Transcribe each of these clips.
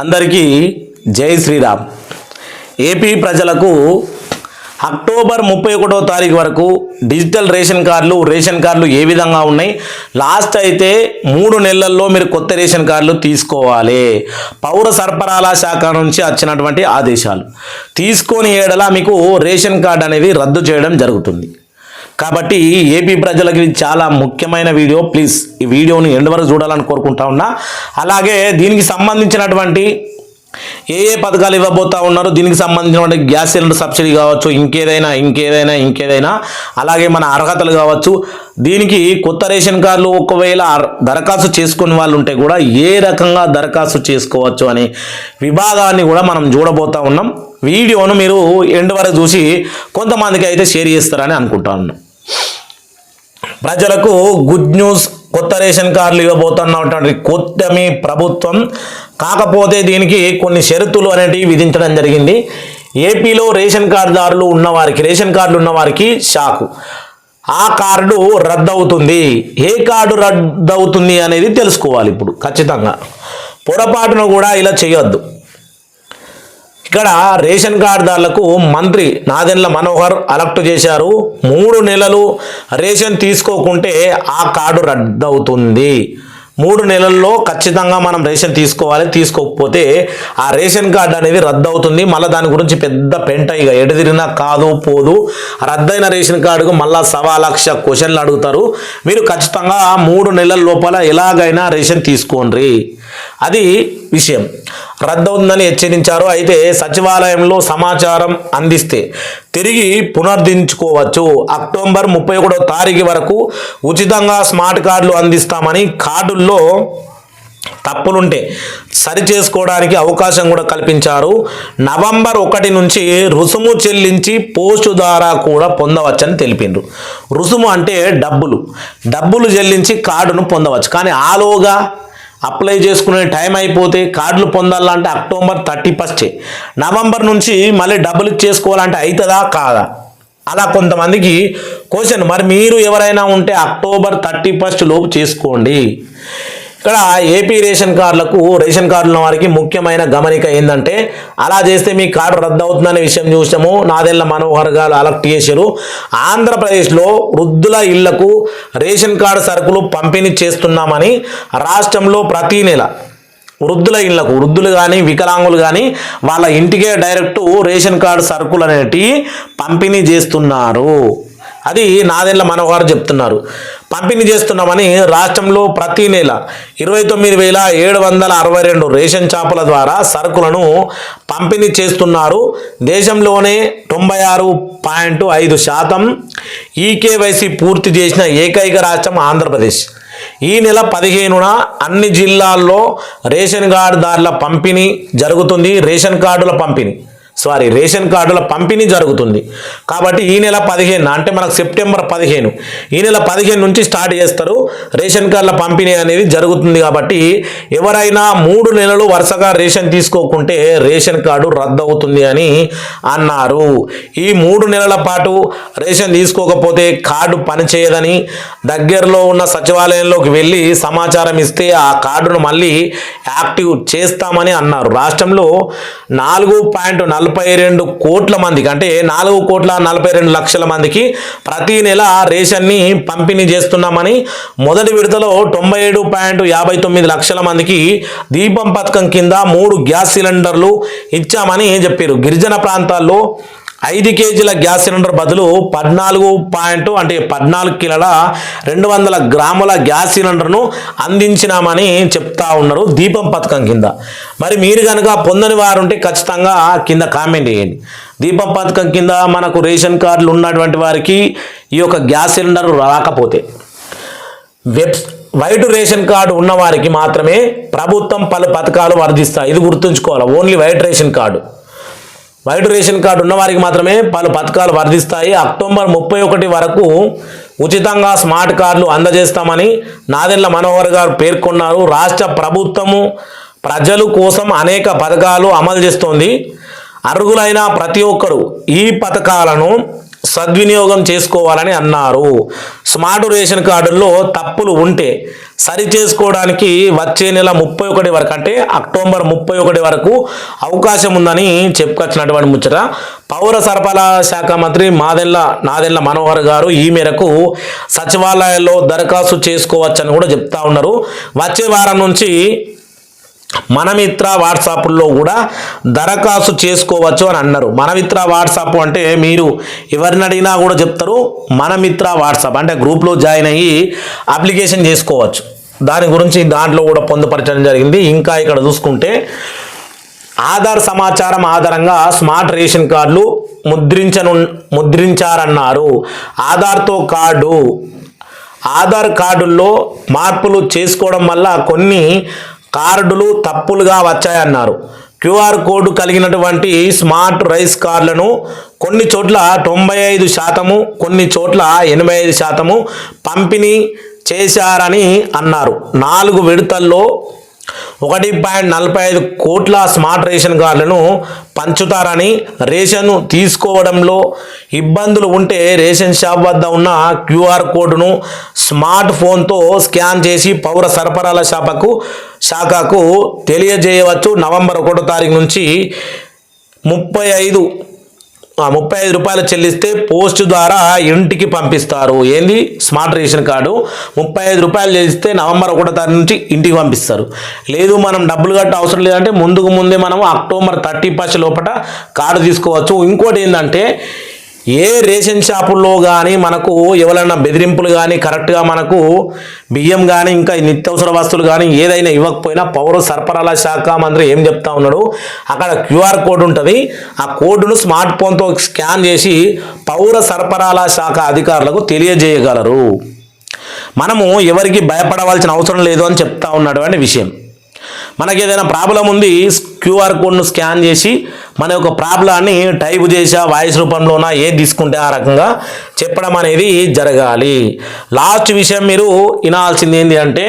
అందరికీ జై శ్రీరామ్. ఏపీ ప్రజలకు అక్టోబర్ ముప్పై ఒకటో తారీఖు వరకు డిజిటల్ రేషన్ కార్డులు రేషన్ కార్డులు ఏ విధంగా ఉన్నాయి? లాస్ట్ అయితే మూడు నెలల్లో మీరు కొత్త రేషన్ కార్డులు తీసుకోవాలి. పౌర సరఫరాల శాఖ నుంచి వచ్చినటువంటి ఆదేశాలు. తీసుకొని ఏడల మీకు రేషన్ కార్డు అనేది రద్దు చేయడం జరుగుతుంది. కాబట్టి ఏపీ ప్రజలకు ఇది చాలా ముఖ్యమైన వీడియో. ప్లీజ్ ఈ వీడియోని ఎండ్ వరకు చూడాలని కోరుకుంటా ఉన్నా. అలాగే దీనికి సంబంధించినటువంటి ఏ ఏ పథకాలు ఇవ్వబోతా ఉన్నారు దీనికి సంబంధించినటువంటి గ్యాస్ సిలిండర్ సబ్సిడీ కావచ్చు ఇంకేదైనా ఇంకేదైనా ఇంకేదైనా అలాగే మన అర్హతలు కావచ్చు. దీనికి కొత్త రేషన్ కార్డులు ఒకవేళ దరఖాస్తు చేసుకునే వాళ్ళు ఉంటే కూడా ఏ రకంగా దరఖాస్తు చేసుకోవచ్చు అనే విభాగాన్ని కూడా మనం చూడబోతా ఉన్నాం. వీడియోను మీరు ఎండ్ వరకు చూసి కొంతమందికి అయితే షేర్ చేస్తారని అనుకుంటాను. ప్రజలకు గుడ్ న్యూస్ కొత్త రేషన్ కార్డులు ఇవ్వబోతున్నటువంటి కొత్త మీ ప్రభుత్వం కాకపోతే దీనికి కొన్ని షరతులు అనేటివి విధించడం జరిగింది. ఏపీలో రేషన్ కార్డుదారులు ఉన్నవారికి రేషన్ కార్డులు ఉన్నవారికి షాకు. ఆ కార్డు రద్దవుతుంది. ఏ కార్డు రద్దవుతుంది అనేది తెలుసుకోవాలి ఇప్పుడు ఖచ్చితంగా. పొరపాటును కూడా ఇలా చేయొద్దు. ఇక్కడ రేషన్ కార్డుదారులకు మంత్రి నాదెండ్ల మనోహర్ అలర్ట్ చేశారు. మూడు నెలలు రేషన్ తీసుకోకుంటే ఆ కార్డు రద్దవుతుంది. మూడు నెలల్లో ఖచ్చితంగా మనం రేషన్ తీసుకోవాలి తీసుకోకపోతే ఆ రేషన్ కార్డు అనేది రద్దు అవుతుంది మళ్ళీ దాని గురించి పెద్ద పెంట ఇక కాదు పోదు. రద్దయిన రేషన్ కార్డుకు మళ్ళీ సవా లక్ష క్వశ్చన్లు అడుగుతారు. మీరు ఖచ్చితంగా మూడు నెలల లోపల ఎలాగైనా రేషన్ తీసుకోండి. అది విషయం. రద్దవుతుందని హెచ్చరించారు. అయితే సచివాలయంలో సమాచారం అందిస్తే తిరిగి పునరుద్ధరించుకోవచ్చు అక్టోబర్ ముప్పై ఒకటో తారీఖు వరకు ఉచితంగా స్మార్ట్ కార్డులు అందిస్తామని కార్డుల్లో తప్పులుంటే సరి చేసుకోవడానికి అవకాశం కూడా కల్పించారు. నవంబర్ ఒకటి నుంచి రుసుము చెల్లించి పోస్టు ద్వారా కూడా పొందవచ్చని తెలిపిండ్రు. రుసుము అంటే డబ్బులు. డబ్బులు చెల్లించి కార్డును పొందవచ్చు. కానీ ఆలోగా అప్లై చేసుకునే టైం అయిపోతే కార్డులు పొందాలంటే అక్టోబర్ థర్టీ ఫస్టే. నవంబర్ నుంచి మళ్ళీ డబ్బులు ఇచ్చేసుకోవాలంటే అవుతుందా కాదా? అలా కొంతమందికి క్వశ్చన్. మరి మీరు ఎవరైనా ఉంటే అక్టోబర్ థర్టీ ఫస్ట్ లోపు చేసుకోండి. ఇక్కడ ఏపీ రేషన్ కార్డులకు రేషన్ కార్డుల వారికి ముఖ్యమైన గమనిక ఏంటంటే అలా చేస్తే మీ కార్డు రద్దు అవుతుందనే విషయం చూసాము. నాదెళ్ళ మనోహర్ గారు అలర్ట్ చేశారు. ఆంధ్రప్రదేశ్లో వృద్ధుల ఇళ్ళకు రేషన్ కార్డు సరుకులు పంపిణీ చేస్తున్నామని రాష్ట్రంలో ప్రతి నెల వృద్ధుల ఇళ్ళకు వృద్ధులు కానీ వికలాంగులు కానీ వాళ్ళ ఇంటికే డైరెక్ట్ రేషన్ కార్డు సరుకులు అనేటివి పంపిణీ చేస్తున్నారు. అది నాదెండ్ల మనోహర్ చెప్తున్నారు. పంపిణీ చేస్తున్నామని రాష్ట్రంలో ప్రతి నెల ఇరవై తొమ్మిది వేల ఏడు వందల అరవై రెండు రేషన్ షాపుల ద్వారా సరుకులను పంపిణీ చేస్తున్నారు. దేశంలోనే తొంభై ఆరు పాయింట్ ఐదు శాతం ఈకేవైసీ పూర్తి చేసిన ఏకైక రాష్ట్రం ఆంధ్రప్రదేశ్. ఈ నెల పదిహేనున అన్ని జిల్లాల్లో రేషన్ కార్డుదారుల పంపిణీ జరుగుతుంది. రేషన్ కార్డుల పంపిణీ. సారీ రేషన్ కార్డుల పంపిణీ జరుగుతుంది. కాబట్టి ఈ నెల పదిహేను అంటే మనకు సెప్టెంబర్ పదిహేను ఈ నెల పదిహేను నుంచి స్టార్ట్ చేస్తారు. రేషన్ కార్డుల పంపిణీ అనేది జరుగుతుంది కాబట్టి ఎవరైనా మూడు నెలలు వరుసగా రేషన్ తీసుకోకుంటే రేషన్ కార్డు రద్దు అవుతుంది అని అన్నారు. ఈ మూడు నెలల పాటు రేషన్ తీసుకోకపోతే కార్డు పనిచేయదని దగ్గరలో ఉన్న సచివాలయంలోకి వెళ్ళి సమాచారం ఇస్తే ఆ కార్డును మళ్ళీ యాక్టివ్ చేస్తామని అన్నారు. రాష్ట్రంలో నాలుగు పాయింట్ నలభై రెండు కోట్ల మందికి అంటే నాలుగు కోట్ల నలభై రెండు లక్షల మందికి ప్రతి నెల రేషన్ని పంపిణీ చేస్తున్నామని మొదటి విడతలో తొంభై ఏడు పాయింట్ యాభై తొమ్మిది లక్షల మందికి దీపం పథకం కింద మూడు గ్యాస్ సిలిండర్లు ఇచ్చామని చెప్పారు. గిరిజన ప్రాంతాల్లో ఐదు కేజీల గ్యాస్ సిలిండర్ బదులు పద్నాలుగు పాయింట్ అంటే పద్నాలుగు కిలోల రెండు వందల గ్రాముల గ్యాస్ సిలిండర్ను అందించినామని చెప్తా ఉన్నారు దీపం పథకం కింద. మరి మీరు కనుక పొందని వారు ఉంటే ఖచ్చితంగా కింద కామెంట్ చేయండి. దీపం పథకం కింద మనకు రేషన్ కార్డులు ఉన్నటువంటి వారికి ఈ యొక్క గ్యాస్ సిలిండర్ రాకపోతే వెబ్ వైట్ రేషన్ కార్డు ఉన్నవారికి మాత్రమే ప్రభుత్వం పలు పథకాలు వర్ధిస్తాయి ఇది గుర్తుంచుకోవాలి. Only white ration card. White ration card ఉన్నవారికి మాత్రమే పలు పథకాలు వర్ధిస్తాయి అక్టోబర్ ముప్పై ఒకటి వరకు ఉచితంగా స్మార్ట్ కార్డులు అందజేస్తామని నాదెండ్ల మనోహర్ గారు పేర్కొన్నారు. రాష్ట్ర ప్రభుత్వము ప్రజలు కోసం అనేక పథకాలు అమలు చేస్తోంది. అర్హులైన ప్రతి ఒక్కరూ ఈ పథకాలను సద్వినియోగం చేసుకోవాలని అన్నారు. స్మార్ట్ రేషన్ కార్డుల్లో తప్పులు ఉంటే సరి చేసుకోవడానికి వచ్చే నెల ముప్పై ఒకటి వరకు అంటే అక్టోబర్ ముప్పై ఒకటి వరకు అవకాశం ఉందని చెప్పుకొచ్చినటువంటి ముచ్చట. పౌర సరఫరా శాఖ మంత్రి మాదెల్ల నాదెల్ల మనోహర్ గారు ఈ మేరకు సచివాలయాల్లో దరఖాస్తు చేసుకోవచ్చని కూడా చెప్తా ఉన్నారు. వచ్చే వారం నుంచి మనమిత్ర వాట్సాప్లో కూడా దరఖాస్తు చేసుకోవచ్చు అని అన్నారు. మనమిత్ర వాట్సాప్ అంటే మీరు ఎవరిని అడిగినా కూడా చెప్తారు మనమిత్ర వాట్సాప్ అంటే గ్రూప్లో జాయిన్ అయ్యి అప్లికేషన్ చేసుకోవచ్చు. దాని గురించి దాంట్లో కూడా పొందుపరచడం జరిగింది. ఇంకా ఇక్కడ చూసుకుంటే ఆధార్ సమాచారం ఆధారంగా స్మార్ట్ రేషన్ కార్డులు ముద్రించను ముద్రించారన్నారు. ఆధార్తో కార్డు ఆధార్ కార్డుల్లో మార్పులు చేసుకోవడం వల్ల కొన్ని కార్డులు తప్పులుగా వచ్చాయన్నారు. క్యూఆర్ కోడ్ కలిగినటువంటి స్మార్ట్ రైస్ కార్డులను కొన్ని చోట్ల తొంభై ఐదు శాతము కొన్ని చోట్ల ఎనభై ఐదు శాతము పంపిణీ చేశారని అన్నారు. నాలుగు విడతల్లో ఒకటి పాయింట్ నలభై ఐదు కోట్ల స్మార్ట్ రేషన్ కార్డులను పంచుతారని రేషన్ తీసుకోవడంలో ఇబ్బందులు ఉంటే రేషన్ షాప్ వద్ద ఉన్న క్యూఆర్ కోడ్ను స్మార్ట్ ఫోన్తో స్కాన్ చేసి పౌర సరఫరాల శాఖకు శాఖకు తెలియజేయవచ్చు. నవంబర్ ఒకటో తారీఖు నుంచి ముప్పై ఐదు ముప్పై ఐదు రూపాయలు చెల్లిస్తే పోస్ట్ ద్వారా ఇంటికి పంపిస్తారు. ఏంది? Smart ration card. ముప్పై ఐదు రూపాయలు చెల్లిస్తే నవంబర్ ఒకటో తారీఖు నుంచి ఇంటికి పంపిస్తారు. లేదు మనం డబ్బులు కట్ట అవసరం లేదంటే ముందుకు ముందే మనం అక్టోబర్ థర్టీ ఫస్ట్ లోపల కార్డు తీసుకోవచ్చు. ఇంకోటి ఏంటంటే ఏ రేషన్ షాపుల్లో కానీ మనకు ఎవరైనా బెదిరింపులు కానీ కరెక్ట్గా మనకు బియ్యం కానీ ఇంకా నిత్యావసర వస్తువులు కానీ ఏదైనా ఇవ్వకపోయినా పౌర సరఫరాల శాఖ మంత్రి ఏం చెప్తా ఉన్నాడు? అక్కడ క్యూఆర్ కోడ్ ఉంటుంది. ఆ కోడ్ను స్మార్ట్ ఫోన్తో స్కాన్ చేసి పౌర సరఫరాల శాఖ అధికారులకు తెలియజేయగలరు. మనము ఎవరికి భయపడవలసిన అవసరం లేదు అని చెప్తా ఉన్నాడు అనే విషయం. మనకి ఏదైనా ప్రాబ్లం ఉంది క్యూఆర్ కోడ్ను స్కాన్ చేసి మన యొక్క ప్రాబ్లాన్ని టైప్ చేసా వాయిస్ రూపంలోనా ఏది తీసుకుంటే ఆ రకంగా చెప్పడం అనేది జరగాలి. లాస్ట్ విషయం మీరు వినాల్సింది ఏంటి అంటే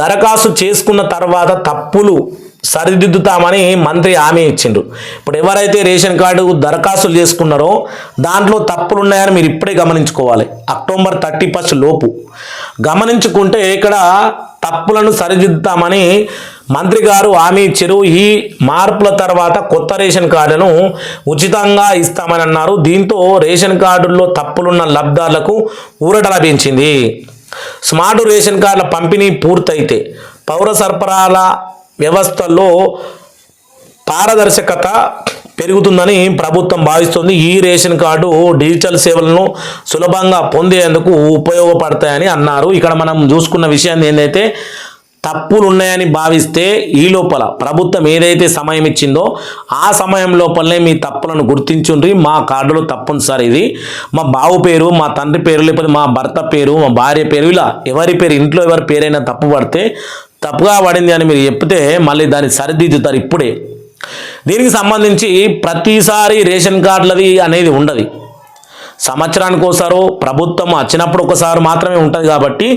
దరఖాస్తు చేసుకున్న తర్వాత తప్పులు సరిదిద్దుతామని మంత్రి హామీ ఇచ్చిండు. ఇప్పుడు ఎవరైతే రేషన్ కార్డు దరఖాస్తులు చేసుకున్నారో దాంట్లో తప్పులు ఉన్నాయని మీరు ఇప్పుడే గమనించుకోవాలి. అక్టోబర్ థర్టీ ఫస్ట్ లోపు. గమనించుకుంటే ఇక్కడ తప్పులను సరిదిద్దుతామని మంత్రి గారు హామీ ఇచ్చారు. ఈ మార్పుల తర్వాత కొత్త రేషన్ కార్డును ఉచితంగా ఇస్తామని అన్నారు. దీంతో రేషన్ కార్డుల్లో తప్పులున్న లబ్ధాలకు ఊరట లభించింది. స్మార్ట్ రేషన్ కార్డుల పంపిణీ పూర్తయితే పౌర సరఫరాల వ్యవస్థల్లో పారదర్శకత పెరుగుతుందని ప్రభుత్వం భావిస్తుంది. ఈ రేషన్ కార్డు డిజిటల్ సేవలను సులభంగా పొందేందుకు ఉపయోగపడతాయని అన్నారు. ఇక్కడ మనం చూసుకున్న విషయాన్ని ఏంటైతే తప్పులు ఉన్నాయని భావిస్తే ఈ లోపల ప్రభుత్వం ఏదైతే సమయం ఇచ్చిందో ఆ సమయం లోపలనే మీ తప్పులను గుర్తించుండ్రి. మా కార్డులో తప్పనిసరి ఇది. మా బావు పేరు మా తండ్రి పేరు లేకపోతే మా భర్త పేరు మా భార్య పేరు ఇలా ఎవరి పేరు ఇంట్లో ఎవరి పేరైనా తప్పు పడితే తప్పుగా పడింది అని మీరు చెప్తే మళ్ళీ దాన్ని సరిదిద్దుతారు ఇప్పుడే. దీనికి సంబంధించి ప్రతిసారి రేషన్ కార్డులది అనేది ఉండదు. సంవత్సరానికి ఒకసారి ప్రభుత్వం వచ్చినప్పుడు ఒకసారి మాత్రమే ఉంటుంది కాబట్టి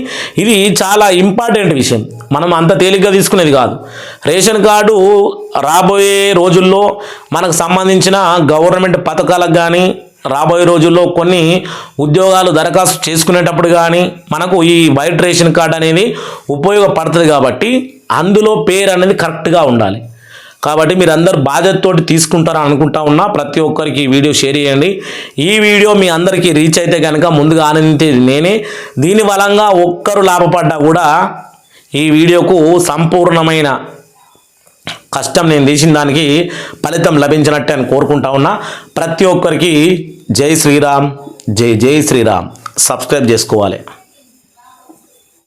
ఇది చాలా ఇంపార్టెంట్ విషయం. మనం అంత తేలిగ్గా తీసుకునేది కాదు. రేషన్ కార్డు రాబోయే రోజుల్లో మనకు సంబంధించిన గవర్నమెంట్ పథకాలకు కానీ రాబోయే రోజుల్లో కొన్ని ఉద్యోగాలు దరఖాస్తు చేసుకునేటప్పుడు కానీ మనకు ఈ వైట్ రేషన్ కార్డు అనేది ఉపయోగపడుతుంది కాబట్టి అందులో పేరు అనేది కరెక్ట్గా ఉండాలి. కాబట్టి మీరు అందరు బాధ్యతతోటి తీసుకుంటారని అనుకుంటా ఉన్నా ప్రతి ఒక్కరికి ఈ వీడియో షేర్ చేయండి. ఈ వీడియో మీ అందరికీ రీచ్ అయితే కనుక ముందుగా ఆనందించేది నేనే. దీని వలంగా ఒక్కరు లాభపడ్డా కూడా ఈ వీడియోకు సంపూర్ణమైన కష్టం నేను తీసిన దానికి ఫలితం లభించినట్టే అని కోరుకుంటా ఉన్నా. ప్రతి ఒక్కరికి జై శ్రీరామ్ జై జై శ్రీరామ్. సబ్స్క్రైబ్ చేసుకోవాలి.